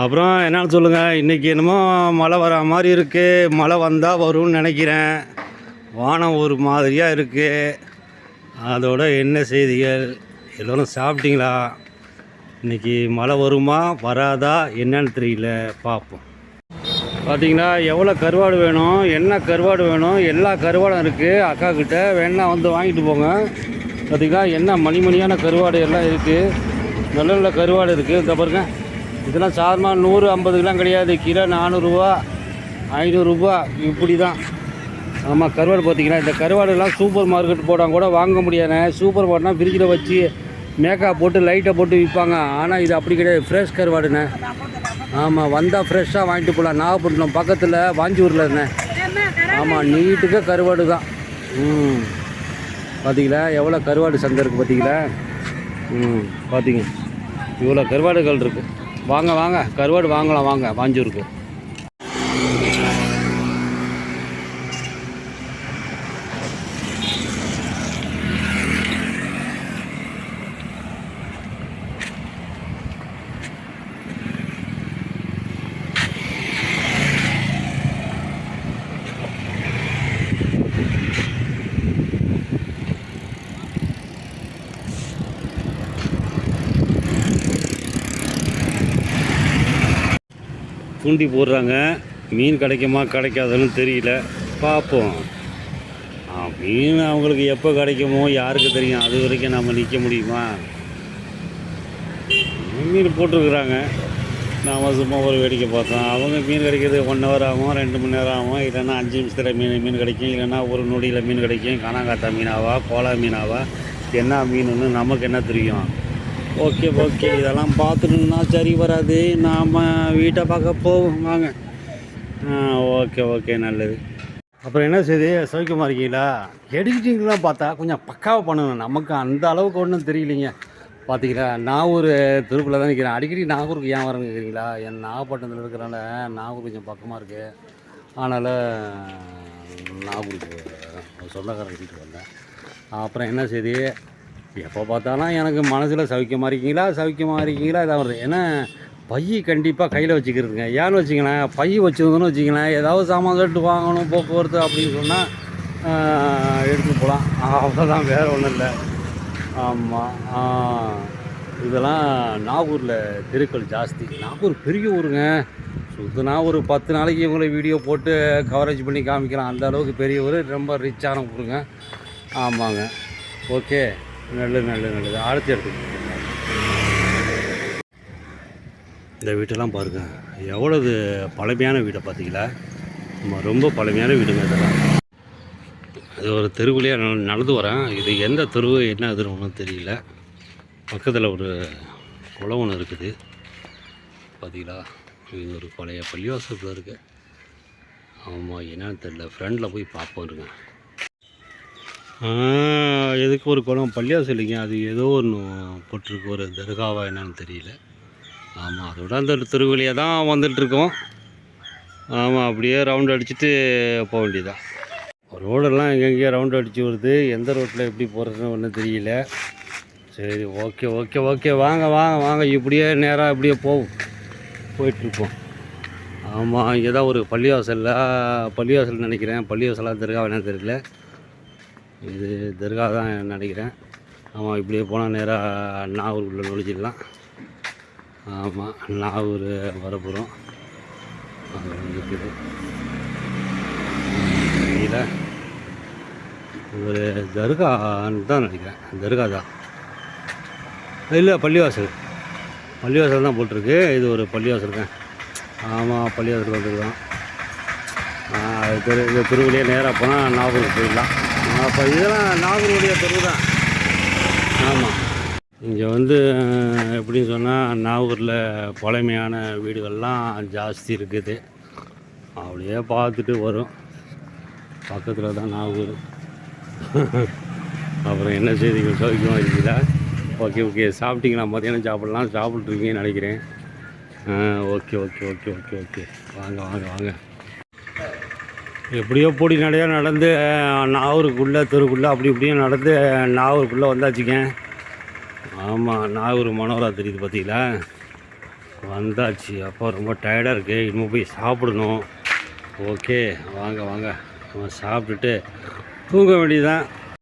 அப்புறம் என்னென்னு சொல்லுங்கள் இன்றைக்கி என்னமோ மழை வர மாதிரி இருக்குது மழை வந்தால் வரும்னு நினைக்கிறேன். வானம் ஒரு மாதிரியாக இருக்குது அதோட என்ன செய்திகள்? எல்லோரும் சாப்பிட்டீங்களா? இன்றைக்கி மழை வருமா வராதா என்னன்னு தெரியல. பார்ப்போம். பார்த்தீங்களா எவ்வளோ கருவாடு வேணும் என்ன கருவாடு வேணும் எல்லா கருவாடும் இருக்குது அக்கா கிட்ட வேணால் வந்து வாங்கிட்டு போங்க. பார்த்தீங்களா என்ன மணி மணியான கருவாடு எல்லாம் இருக்குது நல்ல நல்ல கருவாடு இருக்குது இந்த பாருங்கள் இதெல்லாம் சாதாரணமாக நூறு ஐம்பதுக்கெலாம் கிடையாது. கிலோ நானூறுரூவா ஐநூறுரூபா இப்படி தான் ஆமாம் கருவாடு பார்த்தீங்கன்னா இந்த கருவாடுலாம் சூப்பர் மார்க்கெட் போட்டால் கூட வாங்க முடியாதுண்ணே. சூப்பர் மார்க்கெட்னா ஃப்ரிட்ஜில் வச்சு மேக்கப் போட்டு லைட்டை போட்டு விற்பாங்க ஆனால் இது அப்படி கிடையாது. ஃப்ரெஷ் கருவாடுண்ணே. ஆமாம் வந்தால் ஃப்ரெஷ்ஷாக வாங்கிட்டு போகலாம் நாகப்பட்டினம் பக்கத்தில் வாஞ்சூரில் இருந்தேன். ஆமாம் நீட்டுக்கு கருவாடு தான். ம். பார்த்தீங்களா எவ்வளோ கருவாடு சந்தை இருக்குது பார்த்தீங்களா ம் பார்த்தீங்க இவ்வளோ கருவாடுகள் இருக்குது வாங்க வாங்க. கருவாடு வாங்கலாம் வாங்க. வாஞ்சூருக்கு. தூண்டி போடுறாங்க. மீன் கிடைக்குமா கிடைக்காதுன்னு தெரியல. பார்ப்போம். மீன் அவங்களுக்கு எப்போ கிடைக்குமோ யாருக்கு தெரியும்? அது வரைக்கும் நம்ம நிற்க முடியுமா? மீன் போட்டிருக்குறாங்க. நாம் சும்மா ஒரு வேடிக்கை பார்த்தோம். அவங்க மீன் கிடைக்கிறது ஒன் ஹவர் ஆகும் ரெண்டு மணி நேரம் ஆகும். இல்லைன்னா அஞ்சு நிமிஷத்தில் மீன் மீன் கிடைக்கும். இல்லைன்னா ஒரு நொடியில் மீன் கிடைக்கும். காணாங்காத்தா மீனாவா கோலா மீனாவா? என்ன மீனுன்னு நமக்கு என்ன தெரியும்? Okay okay. இதெல்லாம் பார்த்துட்டுனா சரி வராது. நாம் வீட்டை பார்க்க போவோம். வாங்க. ஆ ஓகே ஓகே. நல்லது. அப்புறம் என்ன செய்து? சௌக்கியமாக இருக்கீங்களா? எடிட்டிங்லாம் பார்த்தா கொஞ்சம் பக்காவாக பண்ணணும் நமக்கு அந்த அளவுக்கு ஒன்றும் தெரியலைங்க. பார்த்தீங்களா நான் ஒரு திருப்பில் தான் நிற்கிறேன் அடிக்கடி நாகூருக்கு ஏன் வரேன்னு கேட்குறீங்களா என் நாகப்பட்டினத்தில் இருக்கிறனால நாகூர் கொஞ்சம் பக்கமாக இருக்குது அதனால் நாகூருக்கு ஒரு சொந்தக்காரர் வீட்டுக்கு வந்தேன். அப்புறம் என்ன செய்தி? எப்போ பார்த்தாலும் எனக்கு மனசில் சவிக்கமாக இருக்கீங்களா? சௌக்கியமாக இருக்கீங்களா? இதாக வருது. ஏன்னா பைய கண்டிப்பாக கையில் வச்சுக்கிறதுங்க. ஏன்னு வச்சிங்களேன் பை வச்சுருந்தோன்னு வச்சிங்களேன் ஏதாவது சாமான் சொல்லிட்டு வாங்கணும் போக்குவரத்து அப்படின்னு சொன்னால் எடுத்து போகலாம் அவ்வளோதான் வேறு ஒன்றும் இல்லை. ஆமாம் இதெல்லாம் நாகூரில் தெருக்கள் ஜாஸ்தி. நாகூர் பெரிய ஊருங்க. சுத்தினா ஒரு பத்து நாளைக்கு இவங்களை வீடியோ போட்டு கவரேஜ் பண்ணி காமிக்கலாம். அந்த அளவுக்கு பெரிய ஊர். ரொம்ப ரிச்சான ஊருங்க. ஆமாங்க. ஓகே நல்லது நல்லது நல்லது. அடுத்து எடுத்துக்கோங்க. இந்த வீட்டெல்லாம் பாருங்க. எவ்வளவு பழமையான வீடை பார்த்தீங்களா நம்ம ரொம்ப பழமையான வீடுங்க இதெல்லாம். அது ஒரு தெருவுலேயே நடந்து வரேன். இது எந்த தெருவு என்ன இதுன்னு ஒன்றும் தெரியல. பக்கத்தில் ஒரு குளம் ஒன்று இருக்குது. பார்த்தீங்களா இது ஒரு பழைய பள்ளிவாசத்தில் இருக்குது ஆமாம் என்னன்னு தெரியல. ஃப்ரெண்டில் போய் பார்ப்போம் இருங்க. எதுக்கு ஒரு குளம்? பள்ளியாசலிங்க இல்லைங்க அது ஏதோ ஒன்று போட்டிருக்கு ஒரு தர்காவா என்னன்னு தெரியல. ஆமாம் அதோட அந்த தெருவழியாக தான் வந்துட்டுருக்கோம் ஆமாம் அப்படியே ரவுண்ட் அடிச்சுட்டு போக வேண்டியதான் ரோடெல்லாம் எங்கெங்கேயோ ரவுண்ட் அடித்து வருது. எந்த ரோட்டில் எப்படி போகிறதுன்னு ஒன்றும் தெரியல. சரி ஓகே ஓகே ஓகே வாங்க வாங்க வாங்க. இப்படியே நேராக இப்படியே போகும் போயிட்டுருப்போம் ஆமாம் இங்கே தான் ஒரு பள்ளிவாசலில் பள்ளிவாசல் நினைக்கிறேன். பள்ளிவாசலாக தர்கா என்னன்னு தெரியல. இது தர்கா தான் நினைக்கிறேன். ஆமாம் இப்படியே போனால் நேராக நாகூருக்குள்ளே நுழைஞ்சிடலாம். ஆமாம் நாகூர் வரப்புறம். அது இருக்குது. தெரியல. ஒரு தர்கான்னு தான் நினைக்கிறேன். தர்கா தான். இல்லை பள்ளிவாசல். பள்ளிவாசல் தான் போட்டிருக்கு. இது ஒரு பள்ளிவாசலுங்க ஆமாம் பள்ளிவாசல் வந்துருக்கான் அது தெரு இந்த நேராக போனால் நாகூருக்கு போயிடலாம். அப்போ இதெல்லாம் நாகூருடைய தெரு தான் ஆமாம் இங்கே வந்து எப்படின்னு சொன்னால் நாகூரில் பழமையான வீடுகள்லாம் ஜாஸ்தி இருக்குது. அப்படியே பார்த்துட்டு வரும். பக்கத்தில் தான் நாகூர். அப்புறம் என்ன செய்திகள் சௌக்கியமாக இருக்கீங்களா? Okay okay. சாப்பிட்டீங்களா? மதியானம் சாப்பிட்லாம். சாப்பிட்ருக்கீங்கன்னு நினைக்கிறேன். Okay okay okay okay okay. வாங்க வாங்க வாங்க. எப்படியோ பொடி நடையாக நடந்து நாகூருக்குள்ளே தெருக்குள்ளே அப்படி இப்படியும் நடந்து நாகூருக்குள்ளே வந்தாச்சுங்க. ஆமாம் நாகூர் மனோரா தெரியுது பார்த்தீங்களா வந்தாச்சு. அப்போ ரொம்ப டயர்டாக இருக்குது இன்னும் போய் சாப்பிடணும். ஓகே வாங்க வாங்க. நம்ம சாப்பிட்டுட்டு தூங்க வேண்டியதுதான்.